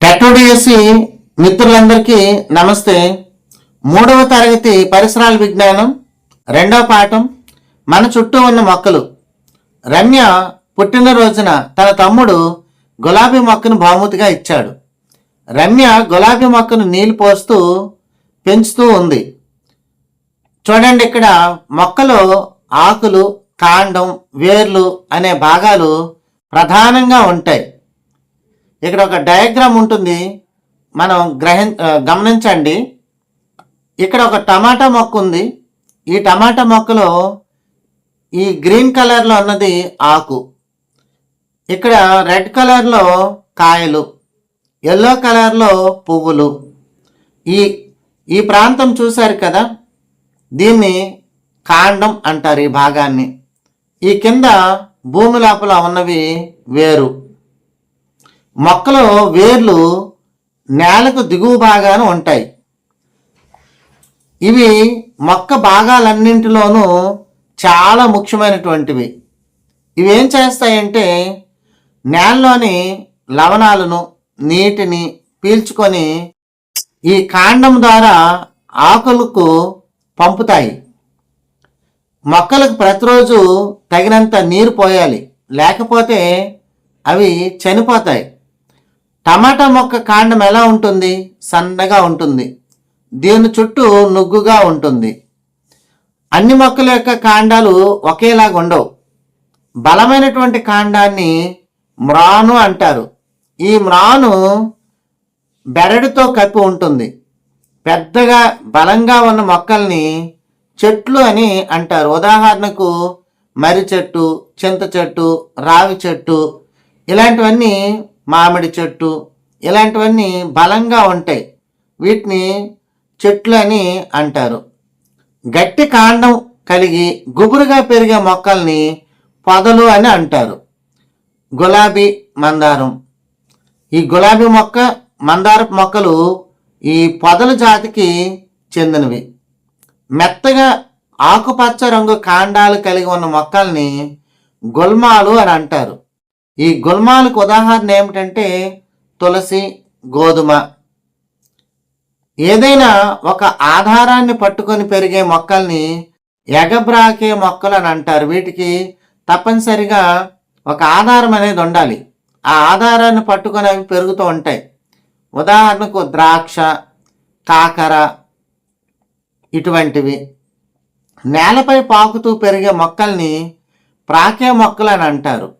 టెట్రోడిఎస్సి మిత్రులందరికీ నమస్తే. మూడవ తరగతి పరిసరాల విజ్ఞానం రెండవ పాఠం మన చుట్టూ ఉన్న మొక్కలు. రమ్య పుట్టినరోజున తన తమ్ముడు గులాబీ మొక్కను బహుమతిగా ఇచ్చాడు. రమ్య గులాబీ మొక్కను నీళ్ళు పోస్తూ పెంచుతూ ఉంది. చూడండి ఇక్కడ మొక్కలో ఆకులు కాండం వేర్లు అనే భాగాలు ప్రధానంగా ఉంటాయి. ఇక్కడ ఒక డయాగ్రామ్ ఉంటుంది. మనం గ్రహి గమనించండి. ఇక్కడ ఒక టమాటా మొక్క ఉంది. ఈ టమాటా మొక్కలో ఈ గ్రీన్ కలర్లో ఉన్నది ఆకు. ఇక్కడ రెడ్ కలర్లో కాయలు. ఎల్లో కలర్లో పువ్వులు. ఈ ఈ ప్రాంతం చూశారు కదా? దీన్ని కాండం అంటారు ఈ భాగాన్ని. ఈ కింద భూమి లోపల ఉన్నవి వేరు. మొక్కలో వేర్లు నేలకు దిగువ భాగాన ఉంటాయి. ఇవి మొక్క భాగాలన్నింటిలోనూ చాలా ముఖ్యమైనటువంటివి. ఇవి ఏం చేస్తాయంటే నేలలోని లవణాలను నీటిని పీల్చుకొని ఈ కాండం ద్వారా ఆకులకు పంపుతాయి. మొక్కలకు ప్రతిరోజు తగినంత నీరు పోయాలి. లేకపోతే అవి చనిపోతాయి. టమాటా మొక్క కాండం ఎలా ఉంటుంది? సన్నగా ఉంటుంది. దీని చుట్టూ నుగ్గుగా ఉంటుంది. అన్ని మొక్కల యొక్క కాండాలు ఒకేలాగా ఉండవు. బలమైనటువంటి కాండాన్ని మ్రాను అంటారు. ఈ మ్రాను బెరడుతో కప్పి ఉంటుంది. పెద్దగా బలంగా ఉన్న మొక్కల్ని చెట్లు అని అంటారు. ఉదాహరణకు మర్రి చెట్టు చింత చెట్టు రావి చెట్టు ఇలాంటివన్నీ మామిడి చెట్టు ఇలాంటివన్నీ బలంగా ఉంటాయి. వీటిని చెట్లు అని అంటారు. గట్టి కాండం కలిగి గుబురుగా పెరిగే మొక్కల్ని పొదలు అని అంటారు. గులాబీ మందారం. ఈ గులాబీ మొక్క మందారపు మొక్కలు ఈ పొదల జాతికి చెందినవి. మెత్తగా ఆకుపచ్చ రంగు కాండాలు కలిగి ఉన్న మొక్కల్ని గుల్మాలు అని అంటారు. ఈ గుల్మాలకు ఉదాహరణ ఏమిటంటే తులసి గోధుమ. ఏదైనా ఒక ఆధారాన్ని పట్టుకొని పెరిగే మొక్కల్ని ఎగబ్రాకే మొక్కలు అని అంటారు. వీటికి తప్పనిసరిగా ఒక ఆధారం అనేది ఉండాలి. ఆ ఆధారాన్ని పట్టుకొని అవి పెరుగుతూ ఉంటాయి. ఉదాహరణకు ద్రాక్ష కాకర ఇటువంటివి. నేలపై పాకుతూ పెరిగే మొక్కల్ని ప్రాకే మొక్కలు అని అంటారు.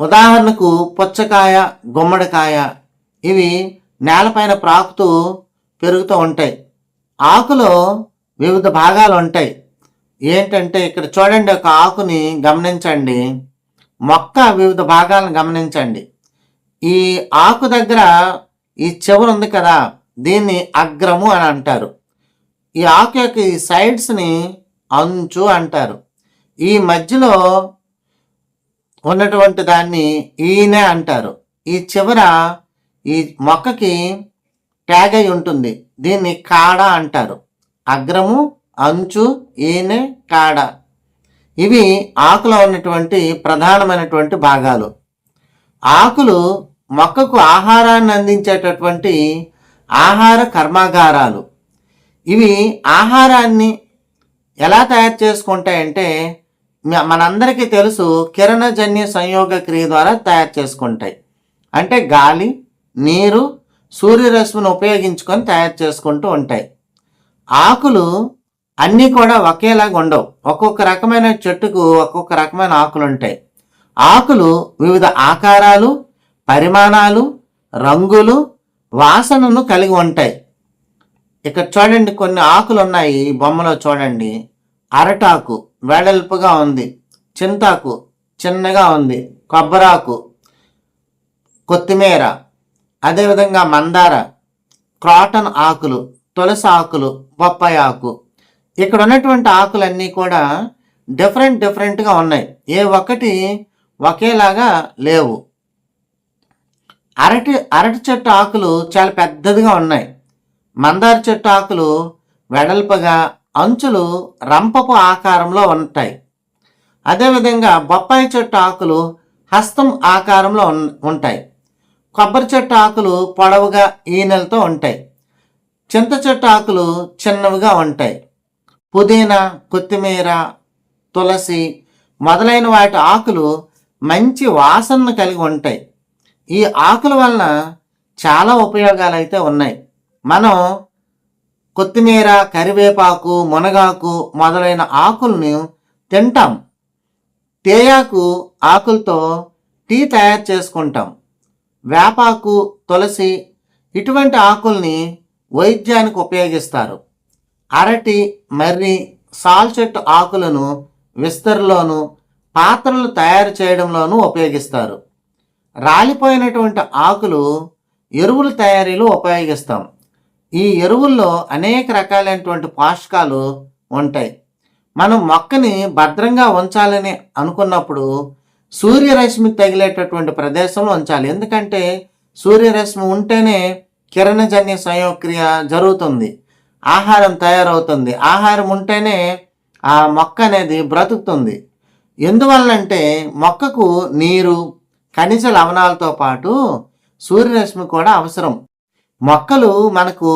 ఉదాహరణకు పుచ్చకాయ గుమ్మడికాయ ఇవి నేలపైన ప్రాకుతూ పెరుగుతూ ఉంటాయి. ఆకులో వివిధ భాగాలు ఉంటాయి. ఏంటంటే ఇక్కడ చూడండి ఒక ఆకుని గమనించండి. మొక్క వివిధ భాగాలను గమనించండి. ఈ ఆకు దగ్గర ఈ చివరు ఉంది కదా దీన్ని అగ్రము అని అంటారు. ఈ ఆకు యొక్క ఈ సైడ్స్ని అంచు అంటారు. ఈ మధ్యలో ఉన్నటువంటి దాన్ని ఈనె అంటారు. ఈ చివర ఈ మొక్కకి ట్యాగ్ అయి ఉంటుంది. దీన్ని కాడ అంటారు. అగ్రము అంచు ఈనె కాడ. ఇవి ఆకులో ఉన్నటువంటి ప్రధానమైనటువంటి భాగాలు. ఆకులు మొక్కకు ఆహారాన్ని అందించేటటువంటి ఆహార కర్మాగారాలు. ఇవి ఆహారాన్ని ఎలా తయారు చేసుకుంటాయంటే మనందరికీ తెలుసు కిరణజన్య సంయోగ క్రియ ద్వారా తయారు చేసుకుంటాయి. అంటే గాలి నీరు సూర్యరశ్మిని ఉపయోగించుకొని తయారు చేసుకుంటూ ఉంటాయి. ఆకులు అన్నీ కూడా ఒకేలాగా ఉండవు. ఒక్కొక్క రకమైన చెట్టుకు ఒక్కొక్క రకమైన ఆకులు ఉంటాయి. ఆకులు వివిధ ఆకారాలు పరిమాణాలు రంగులు వాసనను కలిగి ఉంటాయి. ఇక్కడ చూడండి కొన్ని ఆకులు ఉన్నాయి ఈ బొమ్మలో చూడండి. అరటాకు. వెడల్పుగా ఉంది. చింతాకు చిన్నగా ఉంది. కొబ్బరాకు కొత్తిమీర అదేవిధంగా మందార క్రాటన్ ఆకులు తులసి ఆకులు బొప్పాయి ఆకు. ఇక్కడ ఉన్నటువంటి ఆకులన్నీ కూడా డిఫరెంట్ డిఫరెంట్గా ఉన్నాయి. ఏ ఒక్కటి ఒకేలాగా లేవు. అరటి అరటి చెట్టు ఆకులు చాలా పెద్దదిగా ఉన్నాయి. మందార చెట్టు ఆకులు వెడల్పగా అంచులు రంపపు ఆకారంలో ఉంటాయి. అదేవిధంగా బొప్పాయి చెట్టు ఆకులు హస్తం ఆకారంలో ఉంటాయి. కొబ్బరి చెట్టు ఆకులు పొడవుగా ఈనెలతో ఉంటాయి. చింత చెట్టు ఆకులు చిన్నవిగా ఉంటాయి. పుదీనా కొత్తిమీర తులసి మొదలైన వాటి ఆకులు మంచి వాసనను కలిగి ఉంటాయి. ఈ ఆకుల వలన చాలా ఉపయోగాలు అయితే ఉన్నాయి. మనం కొత్తిమీర కరివేపాకు మునగాకు మొదలైన ఆకులను తింటాం. తేయాకు ఆకులతో టీ తయారు చేసుకుంటాం. వేపాకు తులసి ఇటువంటి ఆకుల్ని వైద్యానికి ఉపయోగిస్తారు. అరటి మర్రి సాల్ చెట్టు ఆకులను విస్తరలోను పాత్రలు తయారు చేయడంలోనూ ఉపయోగిస్తారు. రాలిపోయినటువంటి ఆకులు ఎరువుల తయారీలో ఉపయోగిస్తాం. ఈ ఎరువుల్లో అనేక రకాలైనటువంటి పోషకాలు ఉంటాయి. మనం మొక్కని భద్రంగా ఉంచాలని అనుకున్నప్పుడు సూర్యరశ్మి తగిలేటటువంటి ప్రదేశంలో ఉంచాలి. ఎందుకంటే సూర్యరశ్మి ఉంటేనే కిరణజన్య సంయోక్రియ జరుగుతుంది. ఆహారం తయారవుతుంది. ఆహారం ఉంటేనే ఆ మొక్క అనేది బ్రతుకుతుంది. ఎందువల్లంటే మొక్కకు నీరు ఖనిజ లవణాలతో పాటు సూర్యరశ్మి కూడా అవసరం. మొక్కలు మనకు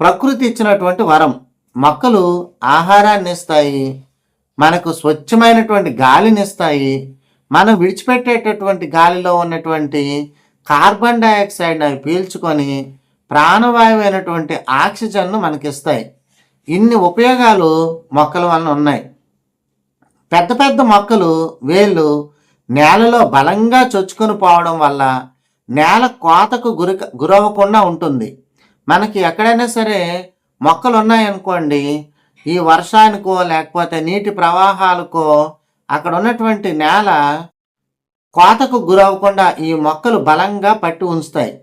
ప్రకృతి ఇచ్చినటువంటి వరం. మొక్కలు ఆహారాన్ని ఇస్తాయి మనకు స్వచ్ఛమైనటువంటి గాలిని ఇస్తాయి మనం విడిచిపెట్టేటటువంటి గాలిలో ఉన్నటువంటి కార్బన్ డైఆక్సైడ్ని అవి పీల్చుకొని ప్రాణవాయువు అయినటువంటి ఆక్సిజన్ను మనకిస్తాయి. ఇన్ని ఉపయోగాలు మొక్కల వలన ఉన్నాయి. పెద్ద పెద్ద మొక్కలు వేళ్ళు నేలలో బలంగా చొచ్చుకొని పోవడం వల్ల నేల కోతకు గురి గురవ్వకుండా ఉంటుంది. మనకి ఎక్కడైనా సరే మొక్కలు ఉన్నాయనుకోండి ఈ వర్షానికో లేకపోతే నీటి ప్రవాహాలకో అక్కడ ఉన్నటువంటి నేల కోతకు గురవ్వకుండా ఈ మొక్కలు బలంగా పట్టి ఉంచుతాయి.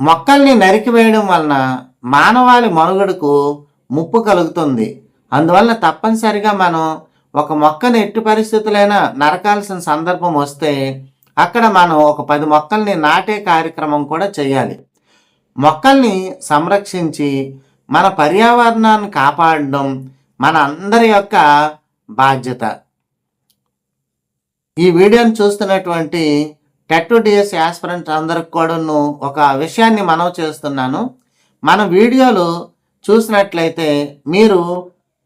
మొక్కల్ని నరికివేయడం వలన మానవాళి మనుగడకు ముప్పు కలుగుతుంది. అందువలన తప్పనిసరిగా మనం ఒక మొక్కని ఎట్టి పరిస్థితులైనా నరకాల్సిన సందర్భం వస్తే అక్కడ మనం ఒక పది మొక్కల్ని నాటే కార్యక్రమం కూడా చేయాలి. మొక్కల్ని సంరక్షించి మన పర్యావరణాన్ని కాపాడడం మన అందరి యొక్క బాధ్యత. ఈ వీడియోని చూస్తున్నటువంటి టెట్ డిఎస్ యాస్పిరెంట్ అందరికి కూడాను ఒక విషయాన్ని మనవి చేస్తున్నాను. మన వీడియోలు చూసినట్లయితే మీరు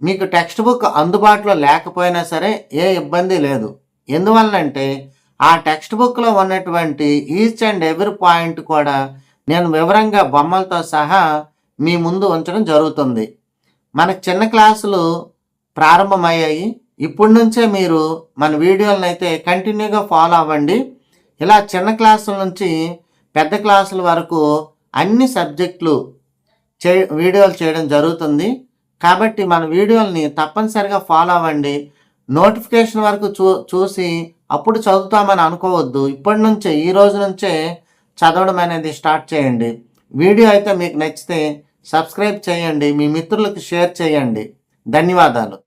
మీకు టెక్స్ట్ బుక్ అందుబాటులో లేకపోయినా సరే ఏ ఇబ్బంది లేదు. ఎందువల్లంటే ఆ టెక్స్ట్ బుక్లో ఉన్నటువంటి ఈచ్ అండ్ ఎవ్రీ పాయింట్ కూడా నేను వివరంగా బొమ్మలతో సహా మీ ముందు ఉంచడం జరుగుతుంది. మనకు చిన్న క్లాసులు ప్రారంభమయ్యాయి. ఇప్పటి నుంచే మీరు మన వీడియోలను అయితే కంటిన్యూగా ఫాలో అవ్వండి. ఇలా చిన్న క్లాసుల నుంచి పెద్ద క్లాసుల వరకు అన్ని సబ్జెక్టులు చే వీడియోలు చేయడం జరుగుతుంది. కాబట్టి మన వీడియోల్ని తప్పనిసరిగా ఫాలో అవ్వండి. నోటిఫికేషన్ వరకు చూ చూసి అప్పుడు చదువుతామని అనుకోవద్దు. ఇప్పటి నుంచే ఈ రోజు నుంచే చదవడం అనేది స్టార్ట్ చేయండి. వీడియో అయితే మీకు నచ్చితే సబ్స్క్రైబ్ చేయండి. మీ మిత్రులకు షేర్ చేయండి. ధన్యవాదాలు.